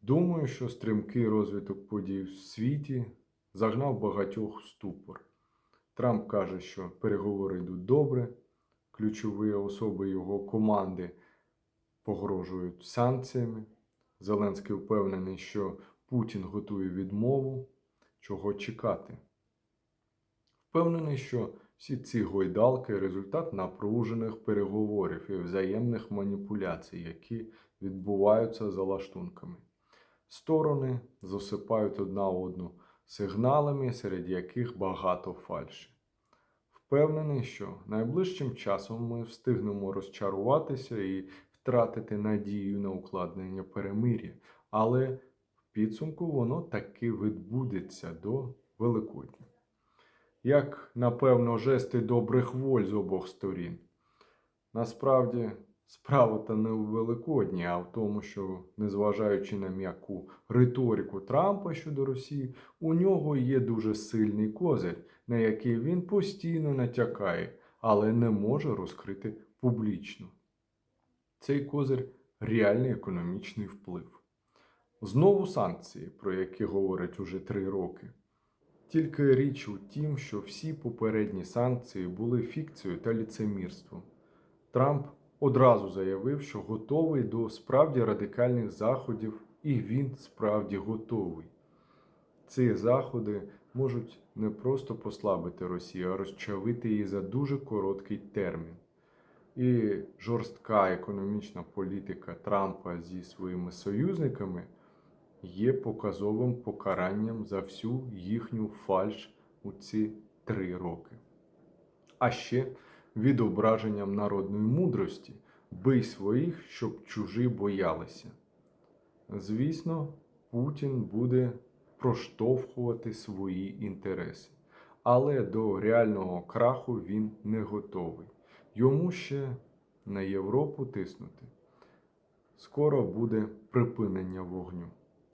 Думаю, що стрімкий розвиток подій в світі загнав багатьох в ступор. Трамп каже, що переговори йдуть добре, ключові особи його команди погрожують санкціями. Зеленський впевнений, що Путін готує відмову, чого чекати. Впевнений, що всі ці гойдалки результат напружених переговорів і взаємних маніпуляцій, які відбуваються за лаштунками. Сторони засипають одна одну сигналами, серед яких багато фальші. Впевнений, що найближчим часом ми встигнемо розчаруватися і втратити надію на укладення перемир'я, але в підсумку воно таки відбудеться до Великодня. Як, напевно, жести добрих воль з обох сторін. Насправді, справа та не у Великодні, а в тому, що, незважаючи на м'яку риторику Трампа щодо Росії, у нього є дуже сильний козир, на який він постійно натякає, але не може розкрити публічно. Цей козир реальний економічний вплив. Знову санкції, про які говорять уже три роки. Тільки річ у тім, що всі попередні санкції були фікцією та ліцемірством. Трамп одразу заявив, що готовий до справді радикальних заходів, і він справді готовий. Ці заходи можуть не просто послабити Росію, а розчавити її за дуже короткий термін. І жорстка економічна політика Трампа зі своїми союзниками є показовим покаранням за всю їхню фальш у ці три роки. А ще відображенням народної мудрості бий своїх, щоб чужі боялися. Звісно, Путін буде проштовхувати свої інтереси, але до реального краху він не готовий. Йому ще на Європу тиснути. Скоро буде припинення вогню.